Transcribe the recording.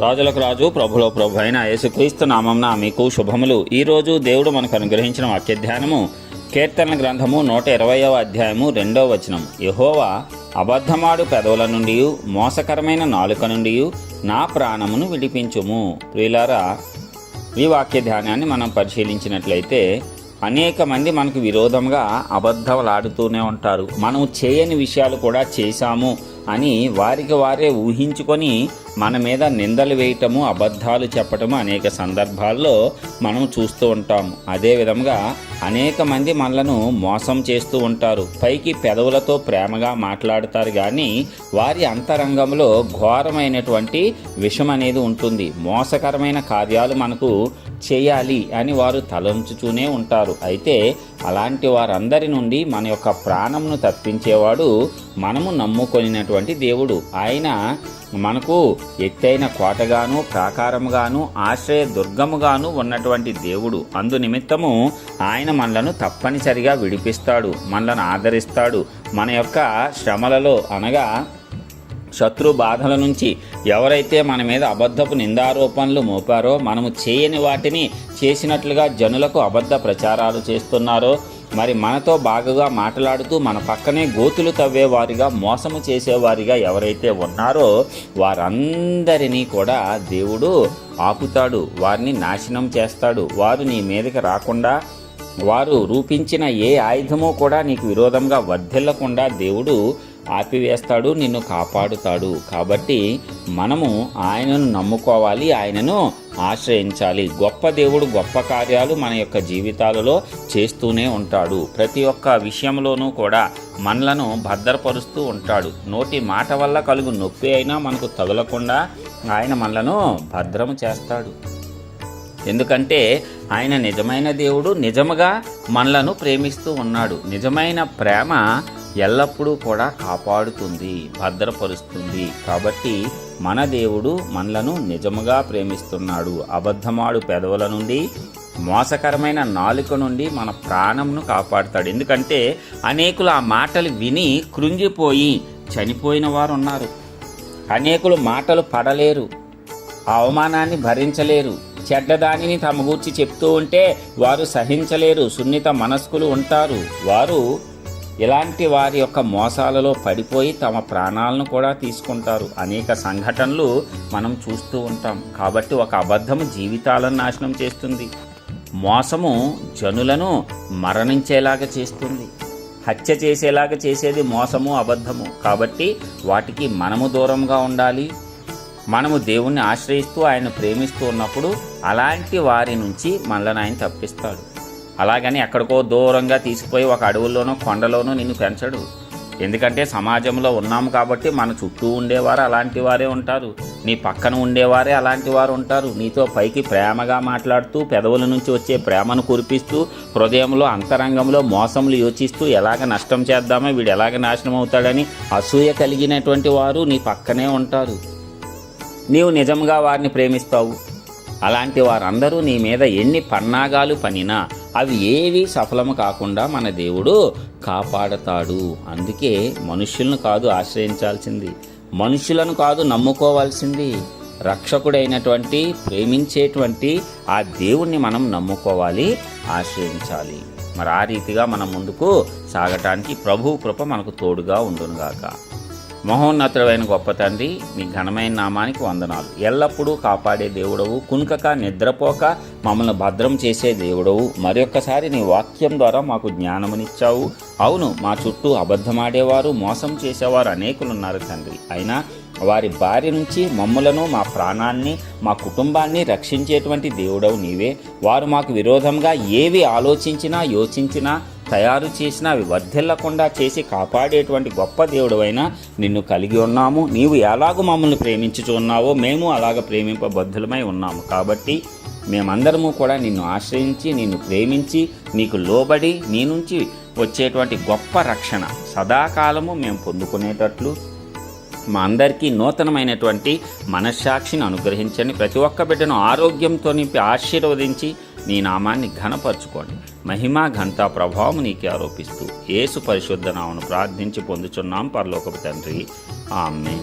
రాజులకు రాజు ప్రభులో ప్రభు అయిన యేసుక్రీస్తు నామంన మీకు శుభములు. ఈరోజు దేవుడు మనకు అనుగ్రహించిన వాక్య ధ్యానము కీర్తన గ్రంథము నూట ఇరవయవ అధ్యాయము రెండవ వచనం. యహోవా అబద్ధమాడు పెదవుల నుండి మోసకరమైన నాలుక నుండి నా ప్రాణమును విడిపించుము. ప్రియులారా ఈ వాక్య ధ్యానాన్ని మనం పరిశీలించినట్లయితే అనేక మంది మనకు విరోధంగా అబద్ధలాడుతూనే ఉంటారు. మనం చేయని విషయాలు కూడా చేశాము. అని వారికి వారే ఊహించుకొని మన మీద నిందలు వేయటము అబద్ధాలు చెప్పటము అనేక సందర్భాల్లో మనం చూస్తూ ఉంటాము అదేవిధంగా అనేక మంది మనలను మోసం చేస్తూ ఉంటారు. పైకి పెదవులతో ప్రేమగా మాట్లాడతారు కానీ వారి అంతరంగంలో ఘోరమైనటువంటి విషం అనేది ఉంటుంది. మోసకరమైన కార్యాలు మనకు చేయాలి అని వారు తలంచుతూనే ఉంటారు. అయితే అలాంటి వారందరి నుండి మన యొక్క ప్రాణమును తప్పించేవాడు మనము నమ్ముకొనినటువంటి దేవుడు. ఆయన మనకు ఎత్తైన కోటగాను ప్రాకారముగాను ఆశ్రయ దుర్గముగాను ఉన్నటువంటి దేవుడు. అందు నిమిత్తము ఆయన మనలను తప్పనిసరిగా విడిపిస్తాడు మనలను ఆదరిస్తాడు. మన యొక్క శ్రమలలో అనగా శత్రు బాధల నుంచి ఎవరైతే మన మీద అబద్ధపు నిందారోపణలు మోపారో మనము చేయని వాటిని చేసినట్లుగా జనులకు అబద్ధ ప్రచారాలు చేస్తున్నారో మరి మనతో బాగుగా మాట్లాడుతూ మన పక్కనే గోతులు తవ్వేవారిగా మోసము చేసేవారిగా ఎవరైతే ఉన్నారో వారందరినీ కూడా దేవుడు ఆపుతాడు వారిని నాశనం చేస్తాడు వారు నీ మీదకి రాకుండా వారు రూపించిన ఏ ఆయుధమో కూడా నీకు విరోధంగా వర్ధిల్లకుండా దేవుడు ఆపివేస్తాడు నిన్ను కాపాడుతాడు. కాబట్టి మనము ఆయనను నమ్ముకోవాలి ఆయనను ఆశ్రయించాలి. గొప్ప దేవుడు గొప్ప కార్యాలు మన యొక్క జీవితాలలో చేస్తూనే ఉంటాడు. ప్రతి ఒక్క విషయంలోనూ కూడా మనలను భద్రపరుస్తూ ఉంటాడు. నోటి మాట వల్ల కలుగు నొప్పి అయినా మనకు తగలకుండా ఆయన మనలను భద్రము చేస్తాడు. ఎందుకంటే ఆయన నిజమైన దేవుడు నిజముగా మనలను ప్రేమిస్తూ ఉన్నాడు. నిజమైన ప్రేమ ఎల్లప్పుడూ కూడా కాపాడుతుంది భద్రపరుస్తుంది. కాబట్టి మన దేవుడు మనలను నిజముగా ప్రేమిస్తున్నాడు. అబద్ధమాడు పెదవుల నుండి మోసకరమైన నాలుక నుండి మన ప్రాణంను కాపాడుతాడు. ఎందుకంటే అనేకులు ఆ మాటలు విని కృంగిపోయి చనిపోయిన వారు ఉన్నారు అనేకులు మాటలు పడలేరు ఆ అవమానాన్ని భరించలేరు చెడ్డదానిని తమ గూర్చి చెప్తూ ఉంటే వారు సహించలేరు సున్నిత మనస్కులు ఉంటారు. వారు ఇలాంటి వారి యొక్క మోసాలలో పడిపోయి తమ ప్రాణాలను కూడా తీసుకుంటారు. అనేక సంఘటనలు మనం చూస్తూ ఉంటాం. కాబట్టి ఒక అబద్ధము జీవితాలను నాశనం చేస్తుంది. మోసము జనులను మరణించేలాగా చేస్తుంది. హత్య చేసేలాగా చేసేది మోసము అబద్ధము. కాబట్టి వాటికి మనము దూరంగా ఉండాలి. మనము దేవుణ్ణి ఆశ్రయిస్తూ ఆయన ప్రేమిస్తూ ఉన్నప్పుడు అలాంటి వారి నుంచి మనల్ని ఆయన తప్పిస్తాడు. అలాగని ఎక్కడికో దూరంగా తీసుకుపోయి ఒక అడవుల్లోనో కొండలోనో నిన్ను పెంచడు. ఎందుకంటే సమాజంలో ఉన్నాము కాబట్టి మన చుట్టూ ఉండేవారు అలాంటి వారే ఉంటారు. నీ పక్కన ఉండేవారే అలాంటి వారు ఉంటారు. నీతో పైకి ప్రేమగా మాట్లాడుతూ పెదవుల నుంచి వచ్చే ప్రేమను కురిపిస్తూ హృదయంలో అంతరంగంలో మోసములు యోచిస్తూ ఎలాగ నష్టం చేద్దామో వీడు ఎలాగ నాశనం అవుతాడని అసూయ కలిగినటువంటి వారు నీ పక్కనే ఉంటారు. నీవు నిజంగా వారిని ప్రేమిస్తావు. అలాంటి వారందరూ నీ మీద ఎన్ని పన్నాగాలు పనినా అవి ఏవి సఫలము కాకుండా మన దేవుడు కాపాడతాడు. అందుకే మనుష్యులను కాదు ఆశ్రయించాల్సింది. మనుషులను కాదు నమ్ముకోవాల్సింది. రక్షకుడైనటువంటి ప్రేమించేటువంటి ఆ దేవుణ్ణి మనం నమ్ముకోవాలి ఆశ్రయించాలి. మరి ఆ రీతిగా మనం ముందుకు సాగటానికి ప్రభు కృప మనకు తోడుగా ఉండునుగాక. మహోన్నతుడైన గొప్ప తండ్రి మీ ఘనమైన నామానికి వందనాలు. ఎల్లప్పుడూ కాపాడే దేవుడవు కునుకక నిద్రపోక మమ్మల్ని భద్రం చేసే దేవుడవు. మరొక్కసారి నీ వాక్యం ద్వారా మాకు జ్ఞానమునిచ్చావు. అవును మా చుట్టూ అబద్ధమాడేవారు మోసం చేసేవారు అనేకులు ఉన్నారు తండ్రి. అయినా వారి భార్య నుంచి మమ్ములను మా ప్రాణాన్ని మా కుటుంబాన్ని రక్షించేటువంటి దేవుడవు నీవే. వారు మాకు విరోధంగా ఏవి ఆలోచించినా యోచించినా తయారు చేసిన అవి వర్ధిల్లకుండా చేసి కాపాడేటువంటి గొప్ప దేవుడు అయినా నిన్ను కలిగి ఉన్నాము. నీవు ఎలాగో మమ్మల్ని ప్రేమించుచున్నావో మేము అలాగ ప్రేమింపబద్ధులమై ఉన్నాము. కాబట్టి మేమందరము కూడా నిన్ను ఆశ్రయించి నిన్ను ప్రేమించి నీకు లోబడి నీ నుంచి వచ్చేటువంటి గొప్ప రక్షణ సదాకాలము మేము పొందుకునేటట్లు మా అందరికీ నూతనమైనటువంటి మనస్సాక్షిని అనుగ్రహించండి. ప్రతి ఒక్క బిడ్డను ఆరోగ్యంతో నింపి ఆశీర్వదించి నీ నామాన్ని ఘనపరచుకోండి. మహిమా ఘంటా ప్రభావం నీకే ఆరోపిస్తూ యేసు పరిశుద్ధ నామను ప్రార్థించి పొందుచున్నాం పరలోకపు తండ్రి. ఆమె